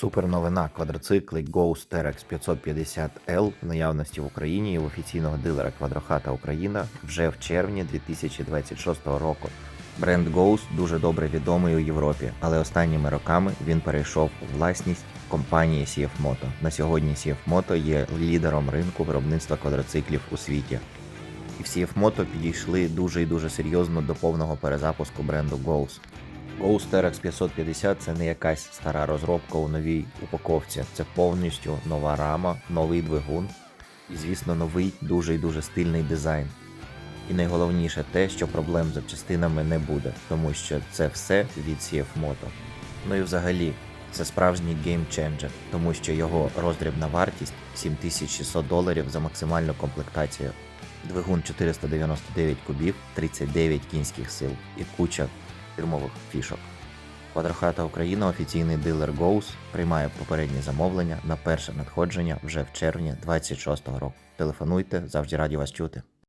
Супер новина. Квадроцикли Ghost Terex 550L в наявності в Україні і в офіційного дилера Квадрохата Україна вже в червні 2026 року. Бренд Ghost дуже добре відомий у Європі, але останніми роками він перейшов у власність компанії CF Moto. На сьогодні CF Moto є лідером ринку виробництва квадроциклів у світі. І в CF Moto підійшли дуже і дуже серйозно до повного перезапуску бренду Ghost. Ghost RX 550 це не якась стара розробка у новій упаковці. Це повністю нова рама, новий двигун і, звісно, новий дуже і дуже стильний дизайн. І найголовніше те, що проблем з запчастинами не буде, тому що це все від CF Moto. Ну і взагалі, це справжній геймченджер, тому що його роздрібна вартість 7600 доларів за максимальну комплектацію. Двигун 499 кубів, 39 кінських сил і куча фірмових фішок. Квадрохата Україна, офіційний дилер Goes, приймає попередні замовлення на перше надходження вже в червні 26-го року. Телефонуйте, завжди раді вас чути.